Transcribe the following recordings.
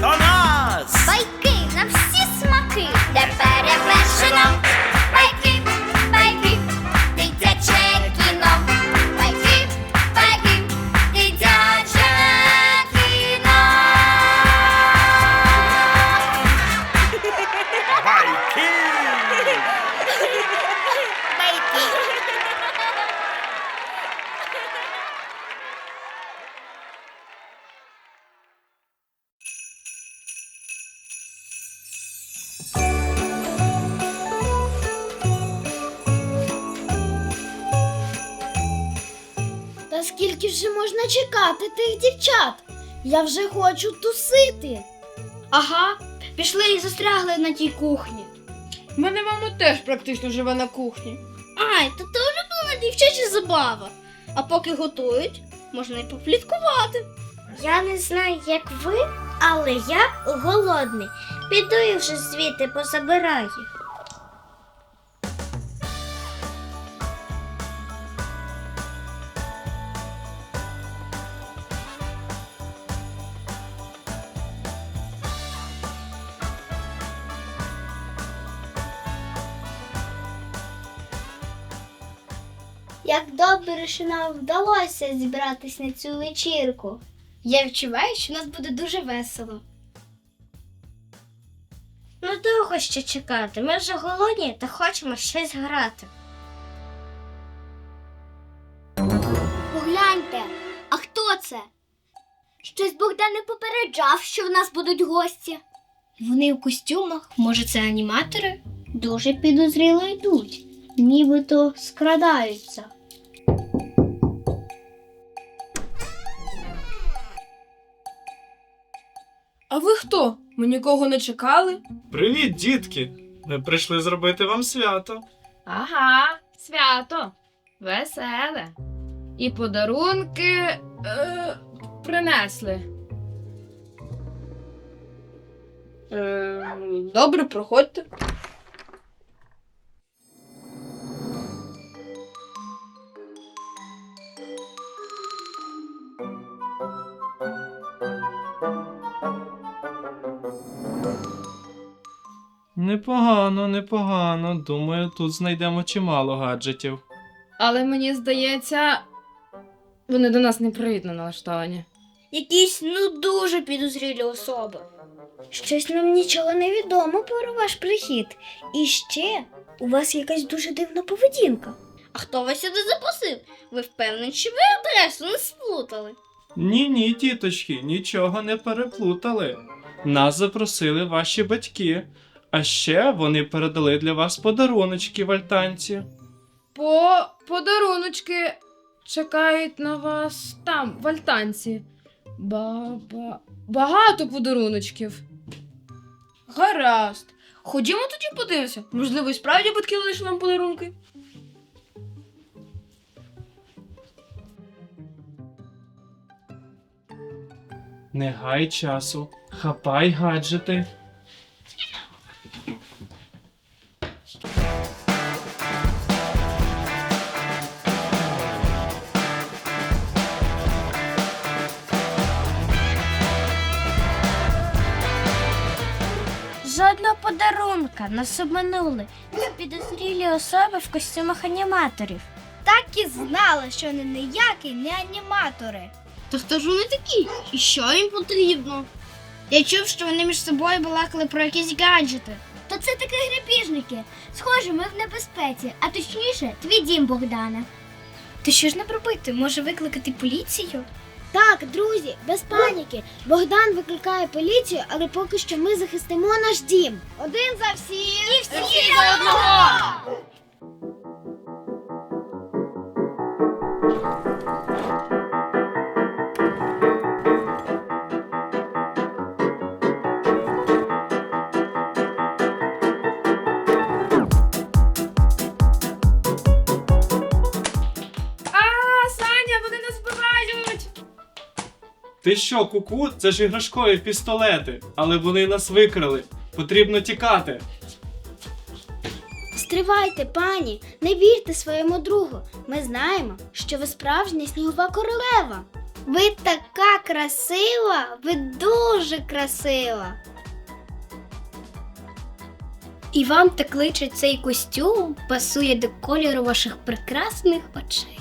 Tonight. Скільки вже можна чекати тих дівчат? Я вже хочу тусити. Ага, пішли і застрягли на тій кухні. У мене мама теж практично живе на кухні. Ай, то вже була дівчача забава. А поки готують, можна й попліткувати. Я не знаю, як ви, але я голодний. Піду і вже звідти позабираю. Як добре, що нам вдалося зібратись на цю вечірку. Я відчуваю, що нас буде дуже весело. Ну довго ще чекати. Ми вже голодні та хочемо щось грати. Погляньте, а хто це? Щось Богдан не попереджав, що в нас будуть гості. Вони у костюмах, може, це аніматори? Дуже підозріло йдуть, нібито скрадаються. А ви хто? Ми нікого не чекали? Привіт, дітки! Ми прийшли зробити вам свято. Ага, свято. Веселе. І подарунки е, принесли. Е, добре, проходьте. Непогано, непогано. Думаю, тут знайдемо чимало гаджетів. Але мені здається, вони до нас непривітно налаштовані. Якісь ну дуже підозрілі особи. Щось нам нічого не відомо про ваш прихід. І ще у вас якась дуже дивна поведінка. А хто вас сюди запросив? Ви впевнені, що ви адресу не сплутали? Ні, ні, тіточки, нічого не переплутали. Нас запросили ваші батьки, а ще вони передали для вас подаруночки в альтанці. По подаруночки чекають на вас там, в альтанці. Ба-ба... Багато подаруночків. Гаразд. Ходімо тоді подивимося. Можливо, і справді батьки лишили вам подарунки. Не гай часу, хапай гаджети. Жодного подарунка нас обманули. Підозрілі особи в костюмах аніматорів. Так і знала, що вони ніякі не аніматори. Та хто ж вони такі? І що їм потрібно? Я чув, що вони між собою балакали про якісь гаджети. То це таки грабіжники. Схоже, ми в небезпеці, а точніше, твій дім, Богдане. Ти що ж не робити? Може викликати поліцію? Так, друзі, без паніки. Богдан викликає поліцію, але поки що ми захистимо наш дім. Один за всіх і всі за одного. Ти що, куку? Це ж іграшкові пістолети, але вони нас викрали. Потрібно тікати. Стривайте, пані, не вірте своєму другу. Ми знаємо, що ви справжня снігова королева. Ви така красива, ви дуже красива. І вам так личить цей костюм пасує до кольору ваших прекрасних очей.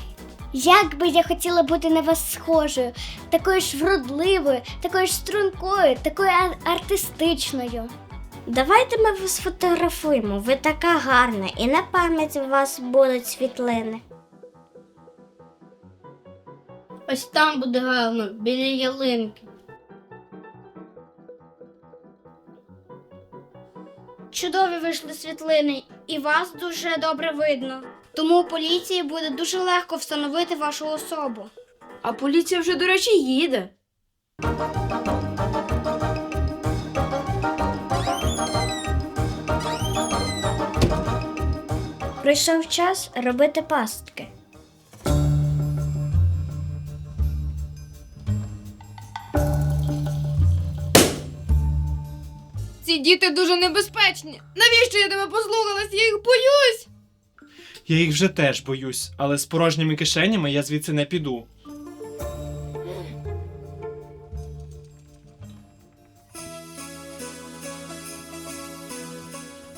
Як би я хотіла бути на вас схожою, такою ж вродливою, такою ж стрункою, такою ар- артистичною. Давайте ми вас сфотографуємо. Ви така гарна, і на пам'ять у вас будуть світлини. Ось там буде гарно, біля ялинки. Чудові вийшли світлини, і вас дуже добре видно. Тому поліції буде дуже легко встановити вашу особу. А поліція вже, до речі, їде. Прийшов час робити пастки. Ці діти дуже небезпечні. Навіщо я тебе послухалась? Я їх боюсь. Я їх вже теж боюсь, але з порожніми кишенями я звідси не піду.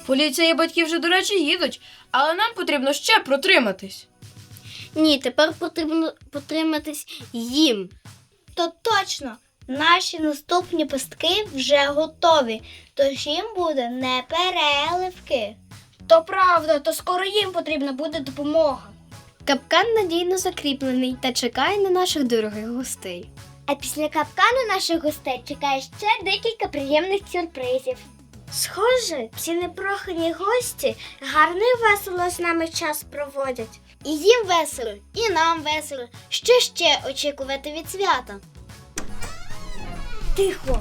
Поліція і батьки вже, до речі, їдуть, але нам потрібно ще протриматись. Ні, тепер потрібно потриматись їм. То точно, наші наступні пастки вже готові, тож їм буде не переливки. То правда, то скоро їм потрібна буде допомога. Капкан надійно закріплений та чекає на наших дорогих гостей. А після капкану наших гостей чекає ще декілька приємних сюрпризів. Схоже, ці непрохані гості гарно і весело з нами час проводять. І їм весело, і нам весело. Що ще очікувати від свята? Тихо.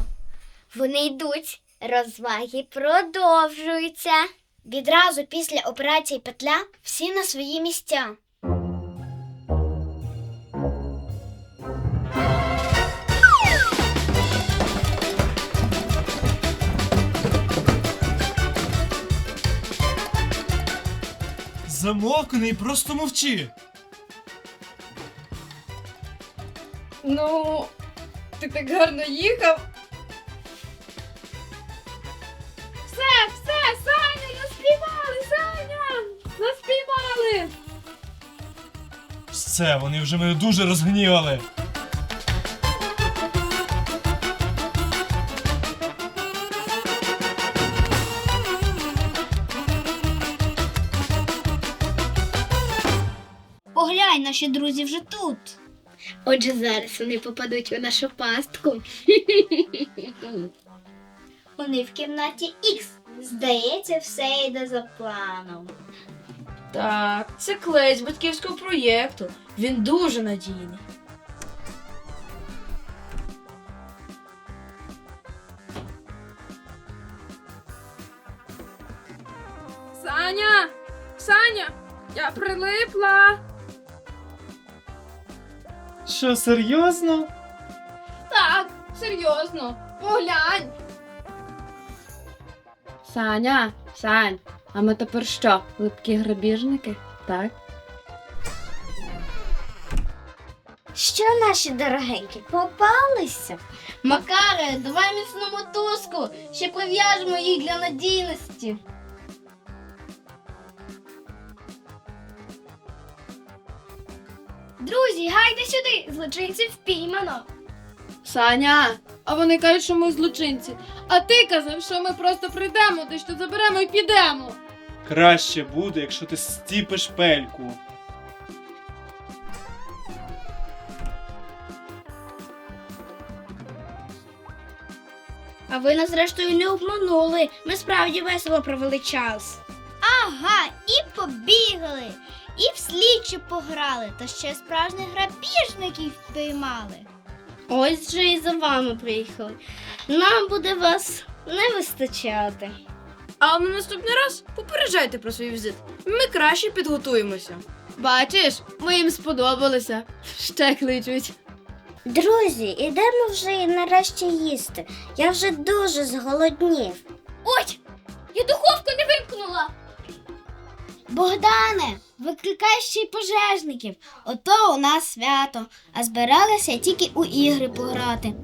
Вони йдуть. Розваги продовжуються. Відразу після операції петля всі на свої місця. Замовкни, просто мовчи. Ну, ти так гарно їхав. Все, вони вже мене дуже розгнівали. Поглянь, наші друзі вже тут. Отже, зараз вони попадуть у нашу пастку. Вони в кімнаті Х. Здається, все йде за планом. Так, це клей з батьківського проєкту. Він дуже надійний. Саня! Саня! Я прилипла! Що, серйозно? Так, серйозно, поглянь. Саня, Сань, а ми тепер що? Липкі грабіжники? Так? Що наші дорогенькі попалися? Макаре, давай міцну мотузку, ще прив'яжемо їх для надійності. Друзі, гайде сюди! Злочинців впіймано. Саня, а вони кажуть, що ми злочинці. А ти казав, що ми просто прийдемо, ти що заберемо і підемо. Краще буде, якщо ти стіпиш пельку. А ви нас зрештою не обманули. Ми справді весело провели час. Ага, і побігали, і в слідчі пограли, та ще справжніх грабіжників впіймали. Ось же і за вами приїхали. Нам буде вас не вистачати. А на наступний раз попереджайте про свій візит. Ми краще підготуємося. Бачиш, ми їм сподобалися. Ще кличуть. Друзі, ідемо вже і нарешті їсти. Я вже дуже зголоднів. Ой, я духовку не вимкнула. Богдане, викликай ще й пожежників. Ото у нас свято, а збиралися тільки у ігри пограти.